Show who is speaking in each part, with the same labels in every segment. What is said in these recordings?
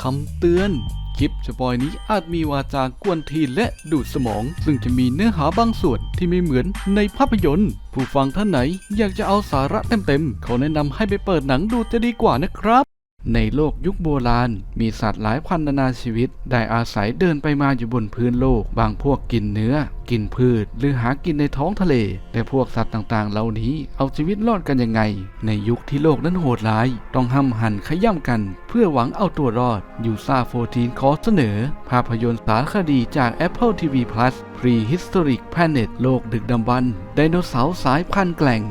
Speaker 1: คำเตือน คลิปสปอยนี้อาจมีวาจากวนทีและดูดสมอง ซึ่งจะมีเนื้อหาบางส่วนที่ไม่เหมือนในภาพยนตร์ ผู้ฟังท่านไหนอยากจะเอาสาระเต็มๆเขาแนะนำให้ไปเปิดหนังดูจะดีกว่านะครับ ในโลกยุคโบราณ มีสัตว์หลายพันนานาชีวิต ได้อาศัยเดินไปมาอยู่บนพื้นโลก บางพวกกินเนื้อ กินพืช หรือหากินในท้องทะเล แต่พวกสัตว์ต่างๆ เหล่านี้เอาชีวิตรอดกันยังไง ในยุคที่โลกนั้นโหดร้าย ต้องห้ำหั่นขย่ำกัน เพื่อหวังเอาตัวรอด ยูซาโฟทีนขอเสนอ ภาพยนตร์สารคดีจาก Apple TV Plus Prehistoric Planet โลกดึกดำบรรพ์ไดโนเสาร์สายพันธุ์แกล่ง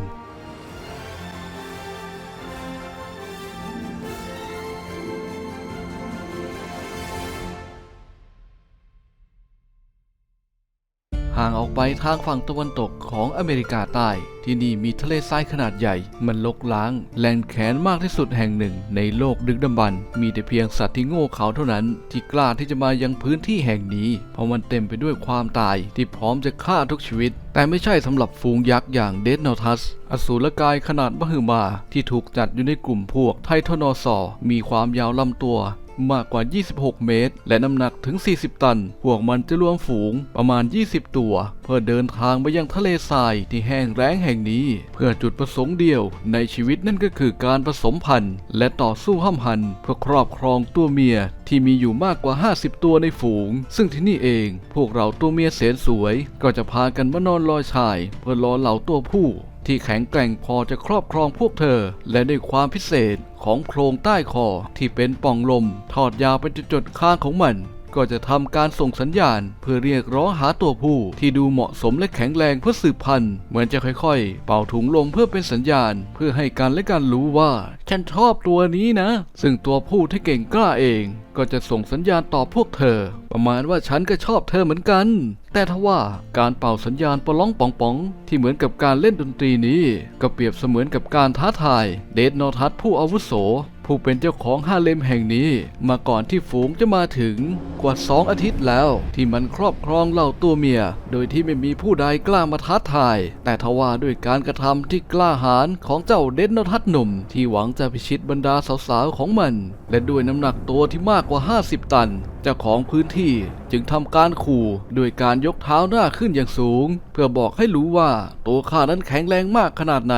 Speaker 1: ไปทางฝั่งตะวันตกของอเมริกาใต้ ที่นี่มีทะเลทรายขนาดใหญ่ มันลกล้างแหล่งแขนมากที่สุดแห่งหนึ่ง ในโลกดึกดำบรรมีแต่เพียงสัตว์ที่โง่เขลาเท่านั้น ที่กล้าที่จะมายังพื้นที่แห่งนี้ เพราะมันเต็มไปด้วยความตายที่พร้อมจะฆ่าทุกชีวิต แต่ไม่ใช่สำหรับฝูงยักษ์อย่างเดนนอทัส อสูรกายขนาดมหึมาที่ถูกจัดอยู่ในกลุ่มพวกไททานอซอมีความยาวลำตัว มากกว่า 26 เมตร และน้ำหนักถึง 40 ตัน พวกมันจะรวมฝูงประมาณ 20 ตัว เพื่อเดินทางไปยังทะเลทรายที่แห้งแล้งแห่งนี้ เพื่อจุดประสงค์เดียวในชีวิตนั่นก็คือการผสมพันธุ์ และต่อสู้ห้ำหัน เพื่อครอบครองตัวเมียที่มีอยู่มากกว่า 50 ตัวในฝูง ซึ่งที่นี่เอง พวกเราตัวเมียแสนสวย ก็จะพากันมานอนรอชาย เพื่อรอเหล่าตัวผู้ ที่แข็งแกร่งพอจะครอบครองพวกเธอ และด้วยความพิเศษของโครงใต้คอที่เป็นป่องลม ทอดยาวไปจนจุดข้างของมัน ก็จะทำการส่งสัญญาณ เพื่อเรียกร้องหาตัวผู้ ที่ดูเหมาะสมและแข็งแรงเพื่อสืบพันธุ์เหมือนจะค่อยๆ เป่าถุงลมเพื่อเป็นสัญญาณ เพื่อให้กันและกันรู้ว่า ฉันชอบตัวนี้นะ ซึ่งตัวผู้ที่เก่งกล้าเอง ก็จะส่งสัญญาณต่อพวกเธอ ประมาณว่าฉันก็ชอบเธอเหมือนกัน แต่ทว่าการเป่าสัญญาณปะล้องป่องปอง ที่เหมือนกับการเล่นดนตรีนี้ ก็เปรียบเสมือนกับการท้าทาย เดทนอทัศผู้อาวุโส ผู้เป็นเจ้าของฮาเลมแห่งนี้ มาก่อนที่ฝูงจะมาถึงกว่าสองอาทิตย์แล้ว ที่มันครอบครองเหล่าตัวเมีย โดยที่ไม่มีผู้ใดกล้ามาท้าทาย แต่ทว่าด้วยการกระทำที่กล้าหาญของเจ้าเดดนอทัสหนุ่ม ที่หวังจะพิชิตบรรดาสาวๆของมัน และด้วยน้ำหนักตัวที่มากกว่า 50 ตันเจ้าของพื้นที่จึงทำการขู่ด้วยการยกเท้าหน้าขึ้นอย่างสูง เพื่อบอกให้รู้ว่าตัวข้านั้นแข็งแรงมากขนาดไหน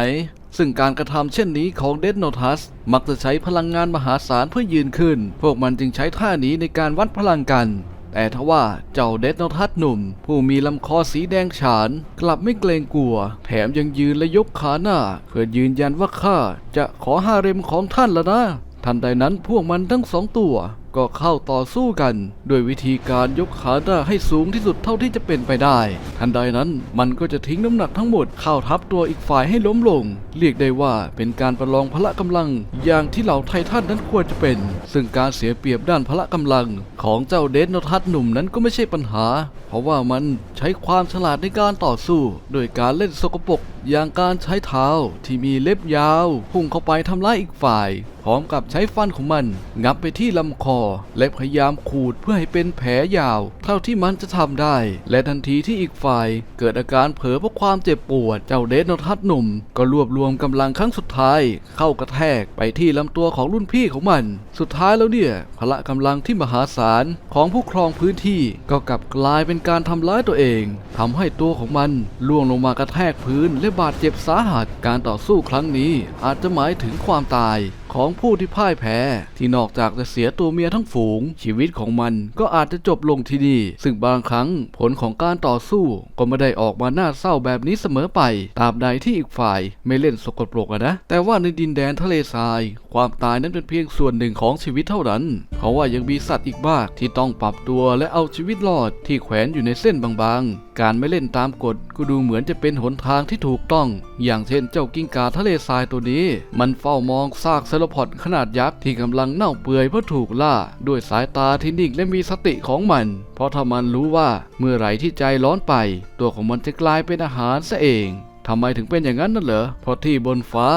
Speaker 1: ซึ่งการกระทำเช่นนี้ของเดดโนทัสมักจะใช้พลังงานมหาศาลเพื่อยืนขึ้น พวกมันจึงใช้ท่านี้ในการวัดพลังกันแต่ทว่าเจ้าเดดโนทัสหนุ่ม ผู้มีลำคอสีแดงฉาน กลับไม่เกรงกลัว แถมยังยืนและยกขาหน้าเพื่อยืนยันว่าข้าจะขอฮาเร็มของท่านแล้วนะ ทันใดนั้นพวกมันทั้งสองตัว ก็เข้าต่อสู้กันด้วยวิธีการยกขาหน้าให้สูงที่สุดเท่าที่จะเป็นไปได้ ทันใดนั้นมันก็จะทิ้งน้ำหนักทั้งหมดเข้าทับตัวอีกฝ่ายให้ล้มลง เรียกได้ว่าเป็นการประลองพละกำลัง อย่างที่เหล่าไททันนั้นควรจะเป็น ซึ่งการเสียเปรียบด้านพละกำลัง ของเจ้าเดนนทัสหนุ่มนั้นก็ไม่ใช่ปัญหา เพราะว่ามันใช้ความฉลาดในการต่อสู้ โดยการเล่นสกปรก อย่างการใช้เท้าที่มีเล็บยาว พุ่งเข้าไปทำร้ายอีกฝ่าย พร้อมกับใช้ฟันของมัน งับไปที่ลำคอ และพยายามขูดเพื่อให้เป็นแผลยาว เท่าที่มันจะทำได้ และทันทีที่อีกฝ่าย เกิดอาการเผลอเพราะความเจ็บปวด เจ้าเดนนทัสหนุ่ม ก็รวบรวมกำลังครั้งสุดท้าย เข้ากระแทกไปที่ลำตัวของรุ่นพี่ของมัน สุดท้ายแล้วเนี่ยพละกำลังที่มหาศาลของผู้ครองพื้นที่ก็กลับกลายเป็นการทำร้ายตัวเองทำให้ตัวของมันล่วงลงมากระแทกพื้นและบาดเจ็บสาหัสการต่อสู้ครั้งนี้อาจจะหมายถึงความตายของผู้ที่พ่ายแพ้ ที่นอกจากจะเสียตัวเมียทั้งฝูง ชีวิตของมันก็อาจจะจบลงที่นี่ซึ่งบางครั้งผลของการต่อสู้ก็ไม่ได้ออกมาหน่าเศร้าแบบนี้เสมอไปตราบใดที่อีกฝ่ายไม่เล่นสกปรกนะ แต่ว่าในดินแดนทะเลทราย ความตายนั้นเป็นเพียงส่วนหนึ่งของชีวิตเท่านั้น เพราะว่ายังมีสัตว์อีกมากที่ต้องปรับตัวและเอาชีวิตรอดที่แขวนอยู่ในเส้นบางๆการไม่เล่นตามกฎก็ดูเหมือนจะเป็นหนทางที่ถูกต้อง อย่างเช่นเจ้ากิ้งก่าทะเลทรายตัวนี้ มันเฝ้ามองซากเซลพอดขนาดยักษ์ที่กำลังเน่าเปื่อยเพราะถูกล่า ด้วยสายตาที่นิ่งและมีสติของมัน เพราะถ้ามันรู้ว่าเมื่อไหร่ที่ใจร้อนไป ตัวของมันจะกลายเป็นอาหารซะเอง ทำไมถึงเป็นอย่างนั้นนั่นเหรอเพราะที่บนฟ้า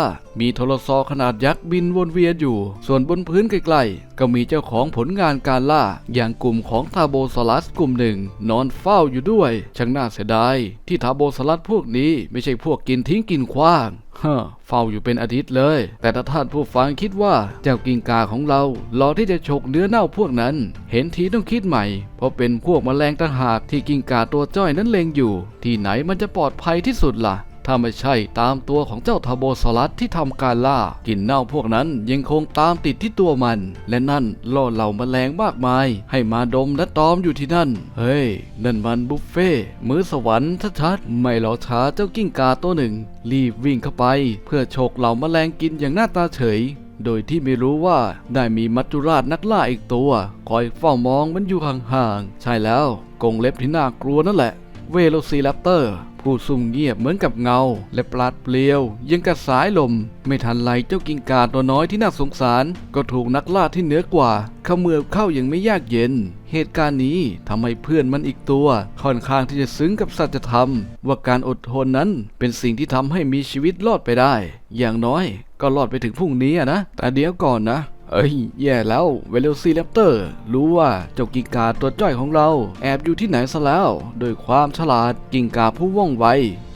Speaker 1: มีโทรซอขนาดยักษ์บินวนเวียนอยู่ ส่วนบนพื้นไกลๆก็มีเจ้าของผลงานการล่า อย่างกลุ่มของทาโบซอลัสกลุ่มหนึ่ง นอนเฝ้าอยู่ด้วย ช่างน่าเสียดาย ที่ทาโบซอลัสพวกนี้ไม่ใช่พวกกินทิ้งกินขว้างฮะเฝ้าอยู่เป็นอาทิตย์เลย แต่ถ้าท่านผู้ฟังคิดว่าเจ้ากิงกาของเรารอที่จะฉกเนื้อเน่าพวกนั้น เห็นทีต้องคิดใหม่ เพราะเป็นพวกแมลงต่างหากที่กิงกาตัวจ้อยนั้นเลงอยู่ ที่ไหนมันจะปลอดภัยที่สุดล่ะ ถ้าไม่ใช่ตามตัวของเจ้าทาโบซอรัสที่ทำการล่า กินเน่าพวกนั้นยังคงตามติดที่ตัวมัน และนั่นล่อเหล่าแมลงมากมาย ให้มาดมและตอมอยู่ที่นั่น เฮ้ย นั่นมันบุฟเฟ่มื้อสวรรค์ชัดๆไม่รอช้าเจ้ากิ้งกาตัวหนึ่ง รีบวิ่งเข้าไป เพื่อฉกเหล่าแมลงกินอย่างหน้าตาเฉยโดยที่ไม่รู้ว่าได้มีมัจจุราชนักล่าอีกตัว คอยเฝ้ามองมันอยู่ห่างๆ ใช่แล้วกงเล็บที่น่ากลัวนั่นแหละ เวโรซีแรปเตอร์ ผู้ซุ่มเงียบเหมือนกับเงา และปราดเปลียว ยังกับสายลม ไม่ทันไรเจ้ากิงกาตัวน้อยที่น่าสงสาร ก็ถูกนักล่าที่เหนือกว่าเขมือบเข้าอย่างไม่ยากเย็น เหตุการณ์นี้ทำให้เพื่อนมันอีกตัว ค่อนข้างที่จะซึ้งกับสัจธรรม ว่าการอดทนนั้นเป็นสิ่งที่ทำให้มีชีวิตรอดไปได้ อย่างน้อยก็รอดไปถึงพรุ่งนี้นะแต่เดี๋ยวก่อนนะ เอ้ย แย่แล้วเวลซีแรปเตอร์รู้ว่าเจ้ากิงกาตัวจ้อยของเรา แอบอยู่ที่ไหนซะแล้ว โดยความฉลาดกิงกาผู้ว่องไว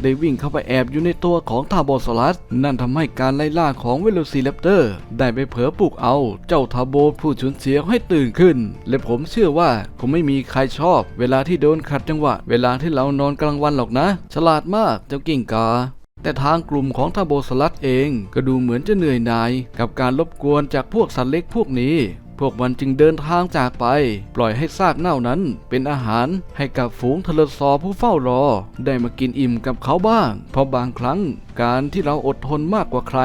Speaker 1: ได้วิ่งเข้าไปแอบอยู่ในตัวของทาโบสลัส นั่นทำให้การไล่ล่าของเวลซีแรปเตอร์ ได้ไปเผลอปลุกเอาเจ้าทาโบผู้ฉุนเฉียวให้ตื่นขึ้น และผมเชื่อว่าคงไม่มีใครชอบ เวลาที่โดนขัดจังหวะ เวลาที่เรานอนกลางวันหรอกนะ ฉลาดมากเจ้ากิงกา แต่ทางกลุ่มของทาโบสลัดเองก็ดูเหมือนจะเหนื่อยหน่ายกับการรบกวนจากพวกสัตว์เล็กพวกนี้ พวกมันจึงเดินทางจากไป ปล่อยให้ซากเน่านั้นเป็นอาหารให้กับฝูงทะเลซอผู้เฝ้ารอ ได้มากินอิ่มกับเขาบ้าง เพราะบางครั้งการที่เราอดทนมากกว่าใคร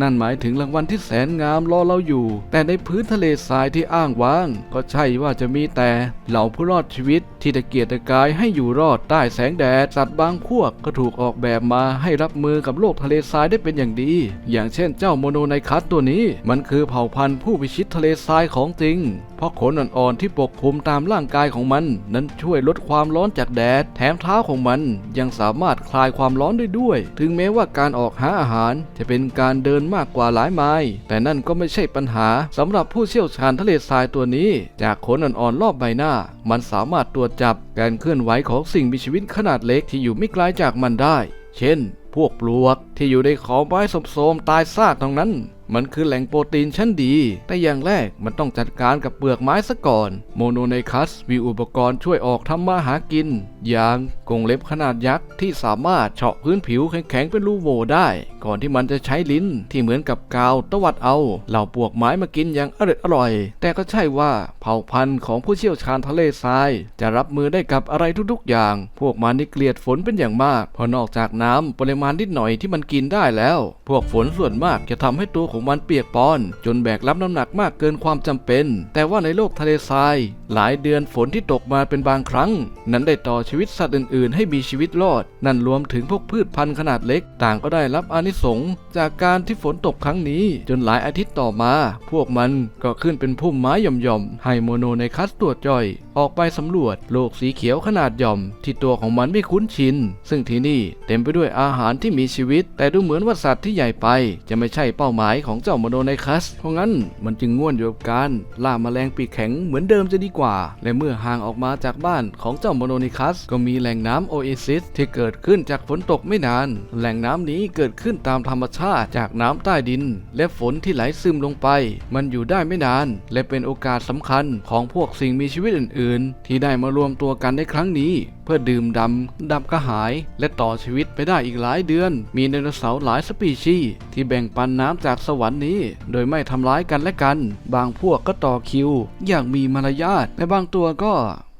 Speaker 1: นั่นหมายถึงรางวัลที่แสนงามรอเราอยู่ แต่ในพื้นทะเลทรายที่อ้างว้าง ก็ใช่ว่าจะมีแต่เหล่าผู้รอดชีวิต ที่ตะเกียกตะกายให้อยู่รอดใต้แสงแดด สัตว์บางพวกก็ถูกออกแบบมาให้รับมือกับโลกทะเลทรายได้เป็นอย่างดี อย่างเช่นเจ้าโมโนไนคัสตัวนี้ มันคือเผ่าพันธุ์ผู้พิชิตทะเลทรายของจริง เพราะขนอ่อนๆที่ปกคลุมตามร่างกายของมัน นั้นช่วยลดความร้อนจากแดด แถมเท้าของมันยังสามารถคลายความร้อนได้ด้วย ถึงแม้ว่าการออกหาอาหารจะเป็นการเดินมากกว่าหลายไมล์แต่นั่นก็ไม่ใช่ปัญหาสำหรับผู้เชี่ยวชาญทะเลทรายตัวนี้ จากขนอ่อนๆรอบใบหน้า มันสามารถตรวจจับการเคลื่อนไหวของสิ่งมีชีวิตขนาดเล็กที่อยู่ไม่ไกลจากมันได้ เช่น พวกปลวกที่อยู่ในขอไม้สมโสมตายซากตรงนั้น มันคือแหล่งโปรตีนชั้นดี แต่อย่างแรกมันต้องจัดการกับเปลือกไม้ซะก่อน โมโนไนคัสมีอุปกรณ์ช่วยออกทำมาหากิน ย่างกรงเล็บขนาดยักษ์ที่สามารถเฉาะพื้นผิวแข็งๆเป็นรูโหว่ได้ ก่อนที่มันจะใช้ลิ้นที่เหมือนกับกาวตวัดเอาเหล่าปวกไม้มากินอย่างอร่อยอร่อย แต่ก็ใช่ว่าเผ่าพันธุ์ของผู้เชี่ยวชาญทะเลทราย จะรับมือได้กับอะไรทุกๆอย่าง พวกมันนี่เกลียดฝนเป็นอย่างมากเพราะนอกจากน้ำปริมาณนิดหน่อยที่มันกินได้แล้ว พวกฝนส่วนมากจะทำให้ตัวของมันเปียกปอน จนแบกรับน้ำหนักมากเกินความจำเป็น แต่ว่าในโลกทะเลทราย หลายเดือนฝนที่ตกมาเป็นบางครั้ง นั้นได้ต่อชีวิตสัตว์อื่นๆ ให้มีชีวิตรอด นั่นรวมถึงพวกพืชพันธุ์ขนาดเล็ก ต่างก็ได้รับอานิสงส์จากการที่ฝนตกครั้งนี้ จนหลายอาทิตย์ต่อมา พวกมันก็ขึ้นเป็นพุ่มไม้หย่อมๆไฮโมโนในคัสตัวจ่อยออกไปสำรวจโลกสีเขียวขนาดหย่อม ที่ตัวของมันไม่คุ้นชิน ซึ่งที่นี่เต็มไปด้วยอาหารที่มีชีวิต แต่ดูเหมือนว่าสัตว์ที่ใหญ่ไป จะไม่ใช่เป้าหมายของเจ้ามโนไนคัส เพราะงั้นมันจึงง่วนอยู่กับการล่าแมลงปีกแข็งเหมือนเดิมจะดีกว่า และเมื่อห่างออกมาจากบ้านของเจ้ามโนไนคัส ก็มีแหล่งน้ำโอเอซิสที่เกิดขึ้นจากฝนตกไม่นาน แหล่งน้ำนี้เกิดขึ้นตามธรรมชาติจากน้ำใต้ดิน และฝนที่ไหลซึมลงไป มันอยู่ได้ไม่นาน และเป็นโอกาสสำคัญของพวกสิ่งมีชีวิตอื่นๆ ที่ได้มารวมตัวกันในครั้งนี้ เพื่อดื่มดำดับกระหาย และต่อชีวิตไปได้อีกหลายเดือน มีไดโนเสาร์หลายสปีชีส์ที่แบ่งปันน้ำจากสวรรค์นี้ โดยไม่ทำร้ายกันและกัน บางพวกก็ต่อคิว อย่างมีมารยาทและบางตัวก็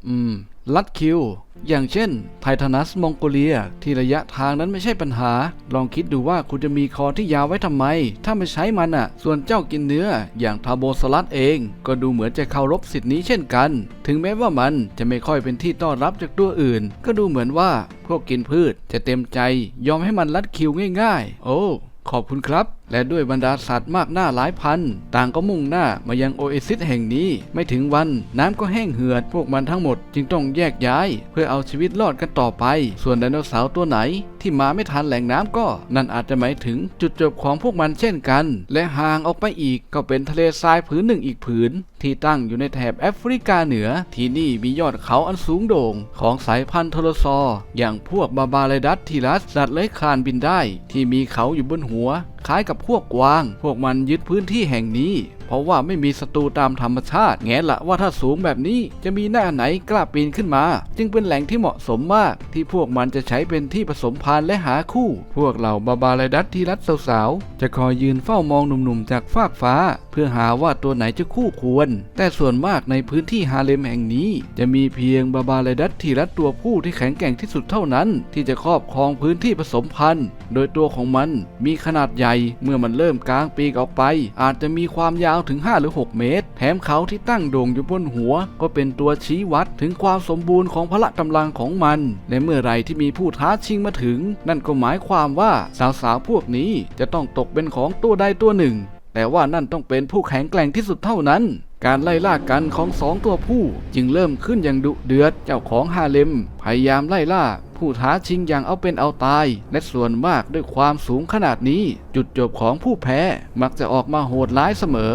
Speaker 1: อืม ลัดคิว อย่างเช่น ไททานัสมองโกเลีย ที่ระยะทางนั้นไม่ใช่ปัญหา ลองคิดดูว่าคุณจะมีคอที่ยาวไว้ทำไม ถ้าไม่ใช้มันอะ ส่วนเจ้ากินเนื้อ อย่างทาโบสลัดเอง ก็ดูเหมือนจะเคารพสิทธินี้เช่นกัน ถึงแม้ว่ามันจะไม่ค่อยเป็นที่ต้อนรับจากตัวอื่น ก็ดูเหมือนว่าพวกกินพืชจะเต็มใจ ยอมให้มันลัดคิวง่าย ๆ โอ้ ขอบคุณครับ และด้วยบรรดาสัตว์มากหน้าหลายพัน ต่างก็มุ่งหน้ามายังโอเอซิสแห่งนี้ ไม่ถึงวันน้ำก็แห้งเหือด พวกมันทั้งหมดจึงต้องแยกย้าย เพื่อเอาชีวิตรอดกันต่อไป ส่วนไดโนเสาร์ตัวไหน ที่มาไม่ทันแหล่งน้ำก็ นั่นอาจจะหมายถึงจุดจบของพวกมันเช่นกัน และห่างออกไปอีกก็เป็นทะเลทรายผืนหนึ่งอีกผืน ที่ตั้งอยู่ในแถบแอฟริกาเหนือ ที่นี่มียอดเขาอันสูงโด่ง ของสายพันธุ์โทรซอร์อย่างพวกบาบาไลดัสทีรัสสัตว์เลื้อยคลานบินได้ ที่มีเขาอยู่บนหัว คล้ายกับพวกกวาง พวกมันยึดพื้นที่แห่งนี้ เพราะว่าไม่มีศัตรูตามธรรมชาติ แง่ละว่าถ้าสูงแบบนี้จะมีหน้าไหนกล้าปีนขึ้นมา จึงเป็นแหล่งที่เหมาะสมมากที่พวกมันจะใช้เป็นที่ผสมพันธุ์และหาคู่ พวกเหล่าบาบาไลดัสที่รัดสาวๆจะคอยยืนเฝ้ามองหนุ่มๆจากฟากฟ้า เพื่อหาว่าตัวไหนจะคู่ควร แต่ส่วนมากในพื้นที่ฮาเลมแห่งนี้ จะมีเพียงบาบาไลดัสที่รัดตัวผู้ที่แข็งแกร่งที่สุดเท่านั้น ที่จะครอบครองพื้นที่ผสมพันธุ์ โดยตัวของมันมีขนาดใหญ่เมื่อมันเริ่มกลางปีกออกไป อาจจะมีความยาวถึง5หรือ 6 เมตร แถมเขาที่ตั้งโด่งอยู่บนหัว ก็เป็นตัวชี้วัดถึงความสมบูรณ์ของพละกำลังของมัน และเมื่อไรที่มีผู้ท้าชิงมาถึง นั่นก็หมายความว่าสาวๆพวกนี้จะต้องตกเป็นของตัวใดตัวหนึ่ง แต่ว่านั่นต้องเป็นผู้แข็งแกร่งที่สุดเท่านั้นการไล่ล่ากันของสองตัวผู้จึงเริ่มขึ้นอย่างดุเดือด เจ้าของฮาเลมพยายามไล่ล่า ผู้ท้าชิงอย่างเอาเป็นเอาตาย และส่วนมากด้วยความสูงขนาดนี้ จุดจบของผู้แพ้มักจะออกมาโหดร้ายเสมอ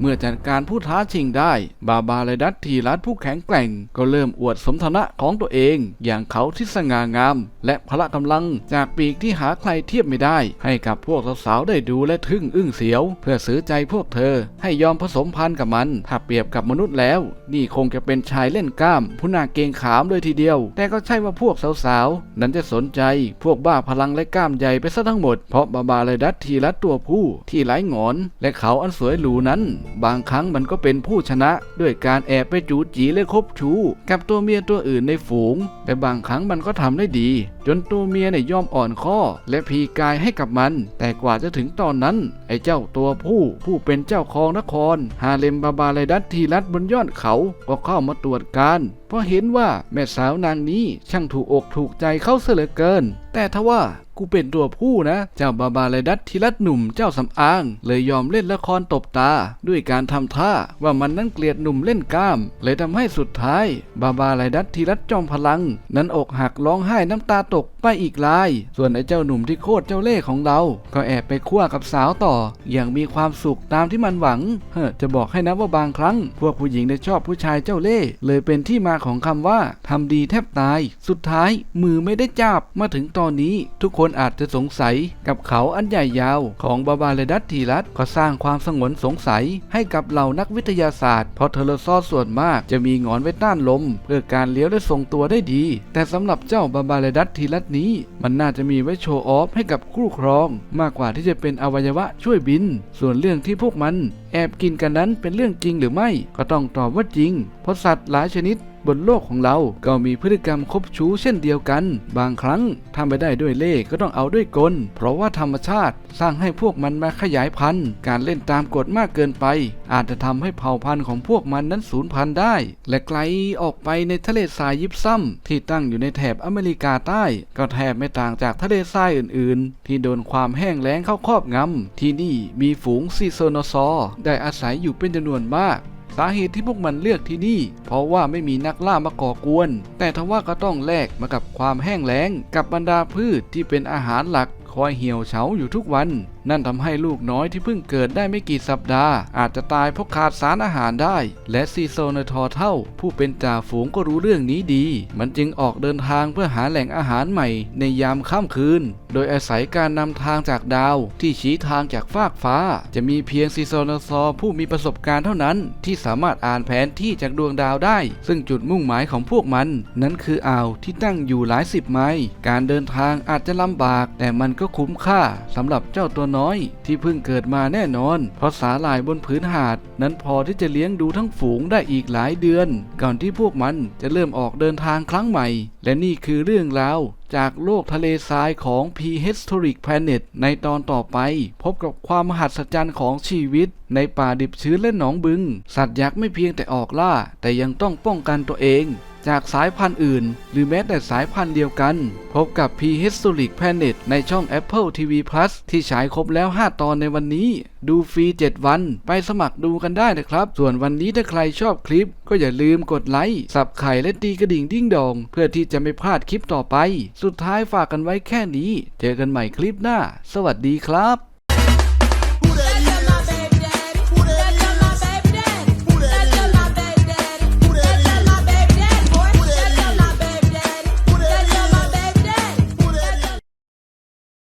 Speaker 1: เมื่อจัดการผู้ท้าชิงได้ บาบาไลดัสทีรัสผู้แข็งแกร่ง ก็เริ่มอวดสมรรถนะของตัวเอง อย่างเขาที่สง่างาม และพละกำลังจากปีกที่หาใครเทียบไม่ได้ ให้กับพวกสาวๆได้ดูและทึ่งอึ้งเสียว เพื่อซื้อใจพวกเธอ ให้ยอมผสมพันธุ์กับมัน ถ้าเปรียบกับมนุษย์แล้ว นี่คงจะเป็นชายเล่นกล้าม ผู้น่าเกงขามเลยทีเดียว แต่ก็ใช่ว่าพวกสาวๆนั้นจะสนใจพวกบ้าพลังและกล้ามใหญ่ไปซะทั้งหมดเพราะบาบาไลดัสทีรัสตัวผู้ที่ไร้หงอน และเขาอันสวยหรูนั้นบางครั้งมันก็เป็นผู้ชนะด้วยการแอบไปจูจีและคบชู้ กับตัวเมียตัวอื่นในฝูง แต่บางครั้งมันก็ทำได้ดี จนตัวเมียเนี่ยยอมอ่อนข้อ และพีกายให้กับมัน แต่กว่าจะถึงตอนนั้น ไอ้เจ้าตัวผู้ผู้เป็นเจ้าครองนคร ฮาเลมบาบาไลดัสทีรัสบนยอดเขาก็เข้ามาตรวจการเพราะเห็นว่าแม่สาวนางนี้ช่างถูกอกถูกใจเขาเสียเหลือเกิน แต่ทว่ากูเป็นตัวผู้นะ เจ้าบาบาไลดัสทีรัสหนุ่มเจ้าสำอาง เลยยอมเล่นละครตบตา ด้วยการทำท่าว่ามันนั้นเกลียดหนุ่มเล่นกล้าม เลยทำให้สุดท้าย บาบาไลดัสทีรัสจอมพลัง นั้นอกหักร้องไห้น้ำตาตก tục. ไปอีกลาย ส่วนไอ้เจ้าหนุ่มที่โคตรเจ้าเล่ห์ของเรา ก็แอบไปคั่วกับสาวต่อ อย่างมีความสุขตามที่มันหวัง เฮ้อจะบอกให้นะว่าบางครั้ง พวกผู้หญิงได้ชอบผู้ชายเจ้าเล่ห์เลยเป็นที่มาของคำว่าทำดีแทบตาย สุดท้ายมือไม่ได้จับมาถึงตอนนี้ ทุกคนอาจจะสงสัยกับเขาอันใหญ่ยาว ของบาบาเลดัสทีรัสก็สร้างความสงวนสงสัยให้กับเหล่านักวิทยาศาสตร์เพราะเทเลซอสส่วนมากจะมีงอนไว้ต้านลม เพื่อการเลี้ยวและทรงตัวได้ดี แต่สำหรับเจ้าบาบาเลดัสทีรัสนี้ มันน่าจะมีไว้โชว์ออฟให้กับคู่ครอง มากกว่าที่จะเป็นอวัยวะช่วยบิน ส่วนเรื่องที่พวกมัน แอบกินกันนั้นเป็นเรื่องจริงหรือไม่ ก็ต้องตอบว่าจริง เพราะสัตว์หลายชนิด บนโลกของเรา ก็มีพฤติกรรมคบชู้เช่นเดียวกัน บางครั้งทำไปได้ด้วยเล่ก็ต้องเอาด้วยกล เพราะว่าธรรมชาติสร้างให้พวกมันมาขยายพันธุ์ การเล่นตามกฎมากเกินไป อาจจะทำให้เผ่าพันธุ์ของพวกมันนั้นสูญพันธุ์ได้ และไกลออกไปในทะเลทรายยิบซ้ำที่ตั้งอยู่ในแถบอเมริกาใต้ ก็แทบไม่ต่างจากทะเลทรายอื่น ๆ ที่โดนความแห้งแล้งเข้าครอบงำที่นี่มีฝูงซีโซโนซอร์ได้อาศัยอยู่เป็นจำนวนมาก สาเหตุที่พวกมันเลือกที่นี่ เพราะว่าไม่มีนักล่ามาก่อกวน แต่ทว่าก็ต้องแลกมากับความแห้งแล้งกับบรรดาพืชที่เป็นอาหารหลักคอยเหี่ยวเฉาอยู่ทุกวัน นั่นทำให้ลูกน้อยที่เพิ่งเกิดได้ไม่กี่สัปดาห์ อาจจะตายเพราะขาดสารอาหารได้ และซีโซนทอเท่า ผู้เป็นจ่าฝูงก็รู้เรื่องนี้ดี มันจึงออกเดินทางเพื่อหาแหล่งอาหารใหม่ในยามค่ำคืน โดยอาศัยการนำทางจากดาวที่ชี้ทางจากฟากฟ้า จะมีเพียงซีโซนซอผู้มีประสบการณ์เท่านั้น ที่สามารถอ่านแผนที่จากดวงดาวได้ ซึ่งจุดมุ่งหมายของพวกมัน นั้นคืออ่าวที่ตั้งอยู่หลายสิบไมล์การเดินทางอาจจะลำบาก แต่มันก็คุ้มค่าสำหรับเจ้าตัวน้อยที่เพิ่งเกิดมาแน่นอน เพราะสาหร่ายบนพื้นหาด นั้นพอที่จะเลี้ยงดูทั้งฝูงได้อีกหลายเดือน ก่อนที่พวกมันจะเริ่มออกเดินทางครั้งใหม่ และนี่คือเรื่องราวจากโลกทะเลทรายของ Prehistoric Planet ในตอนต่อไป พบกับความมหัศจรรย์ของชีวิต ในป่าดิบชื้นและหนองบึง สัตว์ยักษ์ไม่เพียงแต่ออกล่า แต่ยังต้องป้องกันตัวเอง จากสายพันธุ์อื่น หรือแม้แต่สายพันธุ์เดียวกัน พบกับ Prehistoric Planet ในช่อง Apple TV Plus ที่ฉายครบแล้ว 5 ตอนในวันนี้ ดูฟรี 7 วัน ไปสมัครดูกันได้นะครับ ส่วนวันนี้ถ้าใครชอบคลิป ก็อย่าลืมกดไลค์สับไข่และตีกระดิ่งดิ้งดอง เพื่อที่จะไม่พลาดคลิปต่อไป สุดท้ายฝากกันไว้แค่นี้ เจอกันใหม่คลิปหน้า สวัสดีครับ